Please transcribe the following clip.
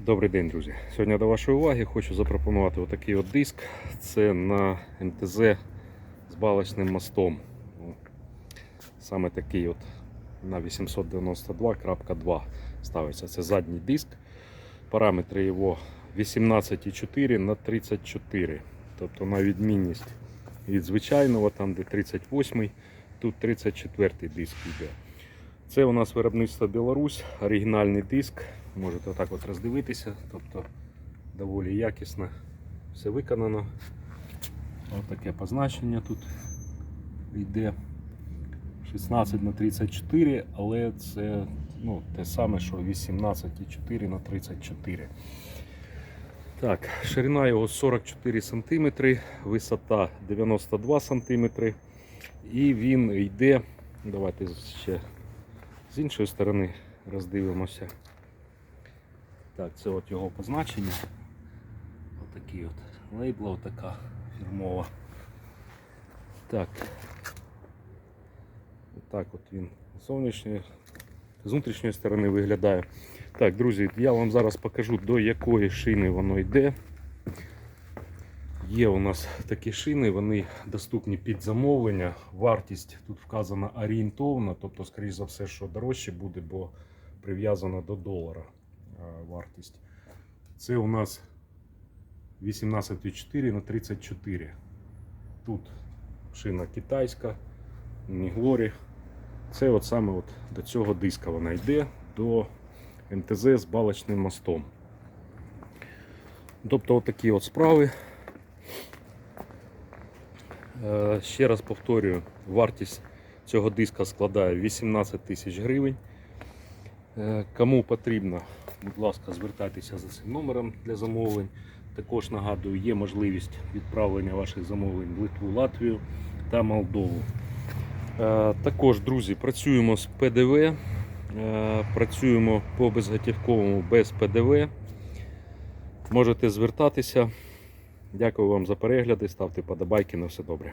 Добрий день, друзі. Сьогодні до вашої уваги хочу запропонувати отакий от диск. Це на МТЗ з балочним мостом. Ну, Саме такий от на 892.2 ставиться. Це задній диск. Параметри його 18,4 на 34. Тобто на відмінність від звичайного, там де 38, тут 34 диск йде. Це у нас виробництво Білорусь, оригінальний диск. Можете отак от роздивитися. Тобто доволі якісно все виконано. Ось таке позначення тут йде 16 на 34, але це ну, те саме, що 18,4 на 34. Так, ширина його 44 см, висота 92 см. І він йде. Давайте ще з іншої сторони роздивимося. Так, це от його позначення. Отакий от лейбла, отака фірмова. Так. Отак от він зовнішньої, з внутрішньої сторони виглядає. Так, друзі, я вам зараз покажу до якої шини воно йде. Є у нас такі шини, вони доступні під замовлення. Вартість тут вказана орієнтовна, тобто, скоріш за все, що дорожче буде, бо прив'язана до долара вартість. Це у нас 18,4 на 34. Тут шина китайська, Ніглорі. Це от саме от до цього диска вона йде до МТЗ з балочним мостом. Тобто отакі от справи. Е, Ще раз повторюю, вартість цього диска складає 18 тисяч гривень. Е, Кому потрібно, будь ласка, звертайтеся за цим номером для замовлень. Також нагадую, є можливість відправлення ваших замовлень в Литву, Латвію та Молдову. Е, Також, друзі, працюємо з ПДВ, е, працюємо по безготівковому без ПДВ. Можете звертатися. Дякую вам за перегляди, ставте подобайки на все добре.